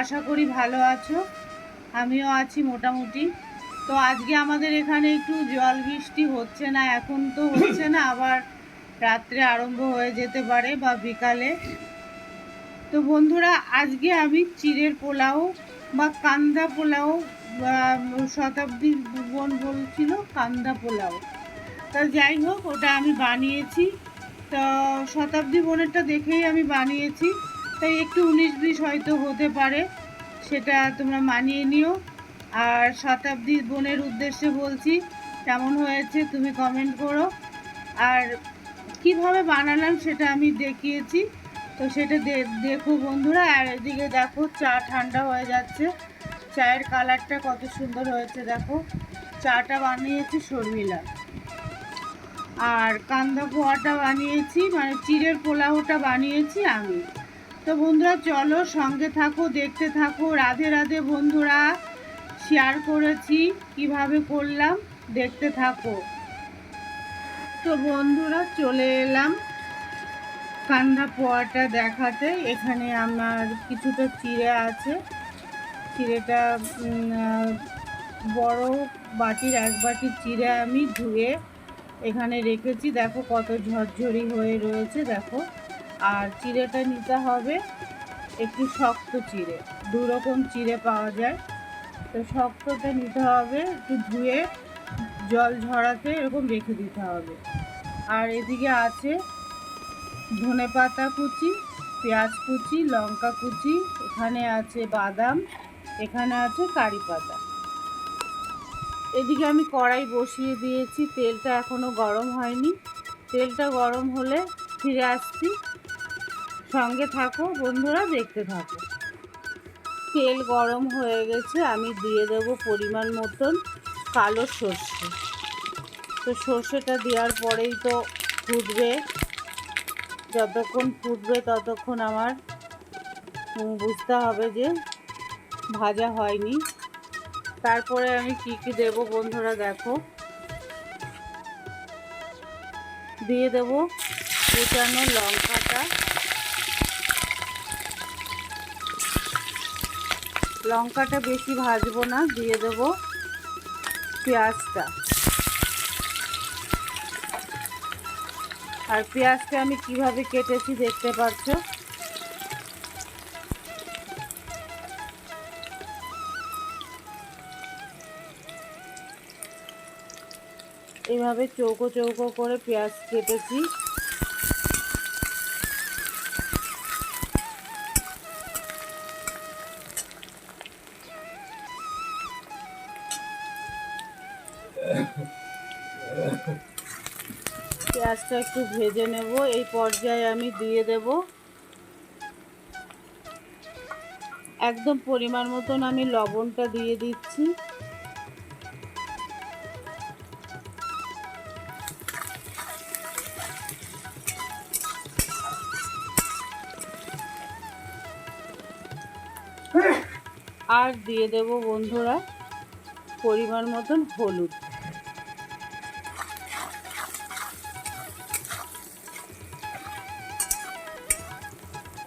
আশা করি ভালো আছো। আমিও আছি মোটামুটি। তো আজকে আমাদের এখানে একটু জল বৃষ্টি হচ্ছে না, এখন তো হচ্ছে না, আবার রাত্রে আরম্ভ হয়ে যেতে পারে বা বিকালে। তো বন্ধুরা, আজকে আমি চিড়ের পোলাও বা কান্দা পোলাও শতাব্দীর বোন বলছিল কান্দা পোলাও। তা যাই হোক, ওটা আমি বানিয়েছি। তো শতাব্দী বোনেরটা দেখেই আমি বানিয়েছি। তাই একটু উনিশ বিশ হয়তো হতে পারে, সেটা তোমরা মানিয়ে নিও। আর শতাব্দী বোনের উদ্দেশ্যে বলছি, কেমন হয়েছে তুমি কমেন্ট করো। আর কীভাবে বানালাম সেটা আমি দেখিয়েছি, তো সেটা দেখো বন্ধুরা, আর এদিকে দেখো চা ঠান্ডা হয়ে যাচ্ছে। চায়ের কালারটা কত সুন্দর হয়েছে, দেখো। চাটা বানিয়েছি শর্মিলা। আর কান্দা পোয়াটা বানিয়েছি মানে চিড়ের পোলাওটা বানিয়েছি আমি। তো বন্ধুরা, চলো সঙ্গে থাকো, দেখতে থাকো। রাধে রাধে বন্ধুরা শেয়ার করেছি, কীভাবে করলাম, দেখতে থাকো। তো বন্ধুরা, চলে এলাম কান্দা পোয়াটা দেখাতে। এখানে আমার কিছুটা চিড়ে আছে। চিড়েটা বড় বাটির এক বাটি চিড়ে আমি ধুয়ে এখানে রেখেছি। দেখো কত ঝরঝরি হয়ে রয়েছে, দেখো। আর চিড়েটা নিতে হবে একটু শক্ত চিড়ে। দু রকম চিড়ে পাওয়া যায়। তো শক্তটা নিতে হবে, একটু ধুয়ে জল ঝরাতে এরকম রেখে দিতে হবে। আর এদিকে আছে ধনে পাতা কুচি, পেঁয়াজ কুচি, লঙ্কা কুচি, এখানে আছে বাদাম, এখানে আছে কারি পাতা। এদিকে আমি কড়াই বসিয়ে দিয়েছি, তেলটা এখনও গরম হয়নি। তেলটা গরম হলে ফিরে আসছি। সঙ্গে থাকো, বন্ধুরা, দেখতে থাকো। তেল গরম হয়ে গেছে, আমি দিয়ে দেব পরিমাণ মতন কালো সর্ষে। তো সর্ষেটা দেওয়ার পরেই তো ফুটবে। যতক্ষণ ফুটবে ততক্ষণ আমার বুঝতে হবে যে ভাজা হয়নি। তারপরে আমি কি কি দেব বন্ধুরা, দেখো। দিয়ে দেব কুচানো লঙ্কাটা। লঙ্কাটা বেশি ভাজবো না, দিয়ে দেব পেঁয়াজটা। আর পেঁয়াজটা আমি কীভাবে কেটেছি দেখতে পাচ্ছ? এভাবে চৌকো চৌকো করে পেঁয়াজ কেটেছি। পেঁয়াজটা একটু ভেজে নেব। এই পর্যায়ে আমি দিয়ে দেব। একদম পরিমাণ মতন আমি লবণটা দিয়ে দিচ্ছি। আর দিয়ে দেব বন্ধুরা। পরিমাণ মতন হলুদ।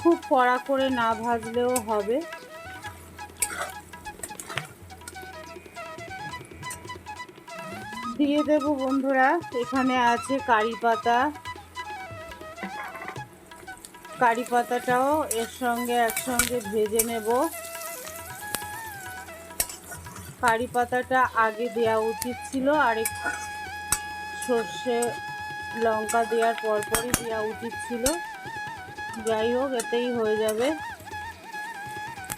খুব কড়া করে না ভাজলেও হবে। দিয়ে দেব বন্ধুরা, এখানে আছে কারি পাতা। কারি পাতাটাও এর সঙ্গে একসঙ্গে ভেজে নেব। কারি পাতাটা আগে দেওয়া উচিত ছিল, আর সর্ষে লঙ্কা দেওয়ার পরপরই দেওয়া উচিত ছিল। যাই হোক, এতেই হয়ে যাবে।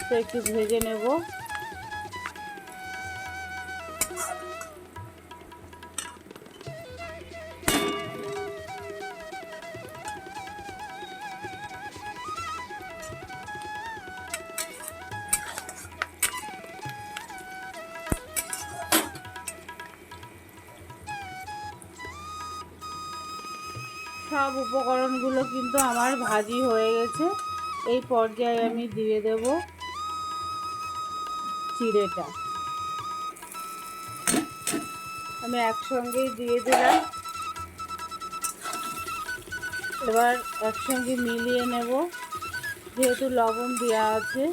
তো একটু ভেজে নেব। সব উপকরণগুলো কিন্তু আমার ভাজি হয়ে গেছে। এই পর্যায়ে আমি দিয়ে দেব চিড়েটা। আমি একসঙ্গেই দিয়ে দিলাম। এবার একসঙ্গে মিলিয়ে নেব। যেহেতু লবণ দেওয়া আছে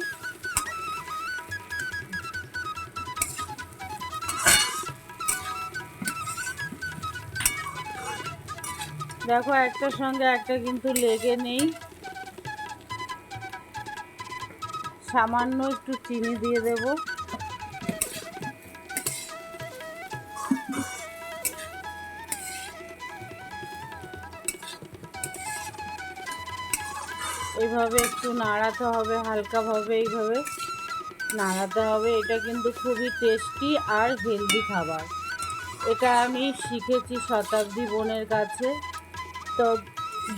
দেখো, একটার সঙ্গে একটা কিন্তু লেগে নেই। সামান্য একটু চিনি দিয়ে দেব। এইভাবে একটু নাড়াতে হবে, হালকাভাবে এইভাবে নাড়াতে হবে। এটা কিন্তু খুবই টেস্টি আর হেলদি খাবার। এটা আমি শিখেছি শতাব্দী বোনের কাছে। তো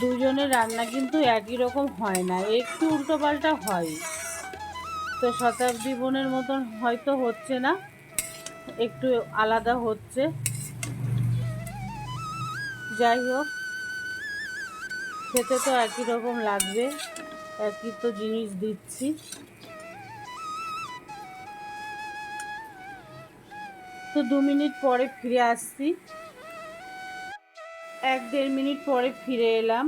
দুজনের রান্না কিন্তু একই রকম হয় না, একটু উল্টোপাল্টা হয়। তো শতাব্দী বোনের মতন হয়তো হচ্ছে না, একটু আলাদা হচ্ছে। যাই হোক, খেতে তো একই রকম লাগবে, একই তো জিনিস দিচ্ছি। তো দু মিনিট পরে ফিরে আসছি। এক দেড় মিনিট পরে ফিরে এলাম।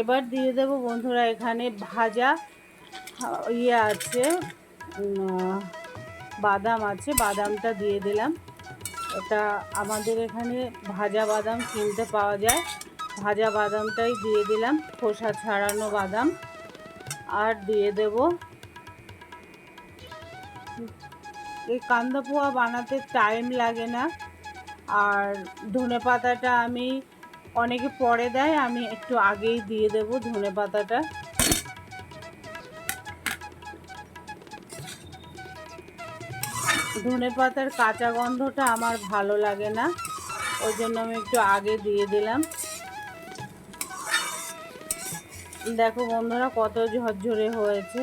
এবার দিয়ে দেব বন্ধুরা, এখানে ভাজা ইয়ে আছে বাদাম আছে, বাদামটা দিয়ে দিলাম। এটা আমাদের এখানে ভাজা বাদাম কিনতে পাওয়া যায়। ভাজা বাদামটাই দিয়ে দিলাম, খোসা ছাড়ানো বাদাম। আর দিয়ে দেব এই কান্দা পোহা বানাতে টাইম লাগে না। আর ধনে পাতাটা আমি অনেকে পরে দেয়, আমি একটু আগেই দিয়ে দেব ধনে পাতাটা। ধনে পাতার কাঁচা গন্ধটা আমার ভালো লাগে না, ওই জন্য আমি একটু আগে দিয়ে দিলাম। দেখো বন্ধুরা, কত ঝরঝরে হয়েছে।